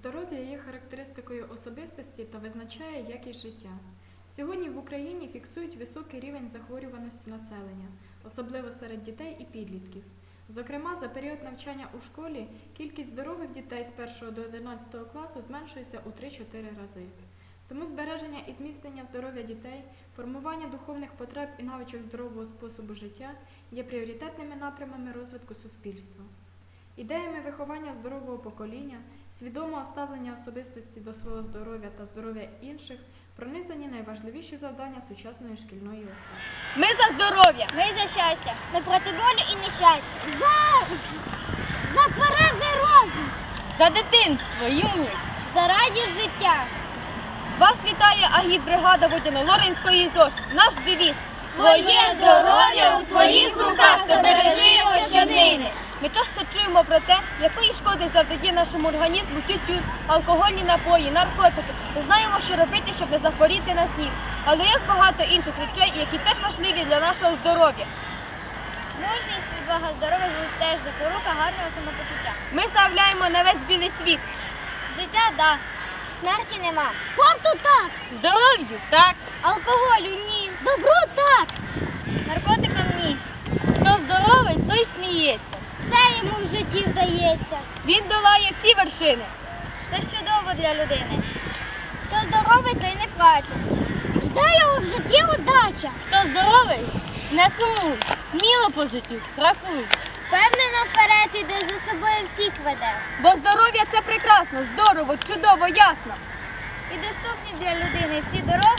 Здоров'я є характеристикою особистості та визначає якість життя. Сьогодні в Україні фіксують високий рівень захворюваності населення, особливо серед дітей і підлітків. Зокрема, за період навчання у школі кількість здорових дітей з 1 до 11 класу зменшується у 3-4 рази. Тому збереження і зміцнення здоров'я дітей, формування духовних потреб і навичок здорового способу життя є пріоритетними напрямами розвитку суспільства. Ідеями виховання здорового покоління, свідомого ставлення особистості до свого здоров'я та здоров'я інших пронизані найважливіші завдання сучасної шкільної освіти. Ми за здоров'я. Ми за щастя, ми проти болю і нещастя. За, за тверезий розум, За дитинство, юність. за радість життя. Вас вітає агітбригада Водяно-Лоринської ЗОЖ. Наш девіз. Твоє здоров'я у твоїх руках, шкоди завдає нашому організму тютюн, алкогольні напої, наркотики. Ми знаємо, що робити, щоб не захворіти на снів. Але є багато інших речей, які теж важливі для нашого здоров'я. Мужність відвага здоров'я теж запорука гарного самопочуття. Ми заявляємо на весь білий світ. Життя да, смерті нема. Спорту так, Здоров'ю, так. алкоголю ні. Добро так. Наркотикам ні. Хто здоровий, той сміється. Все йому в житті вдається. Він долає всі вершини. Це чудово для людини. Хто здоровий, той не плаче. Жде його в житті удача. Хто здоровий, не сумуй. Сміло по життю, рахуй. Впевнено вперед іде за собою всіх веде. Бо здоров'я це прекрасно, здорово, чудово, ясно. І доступні для людини всі дороги.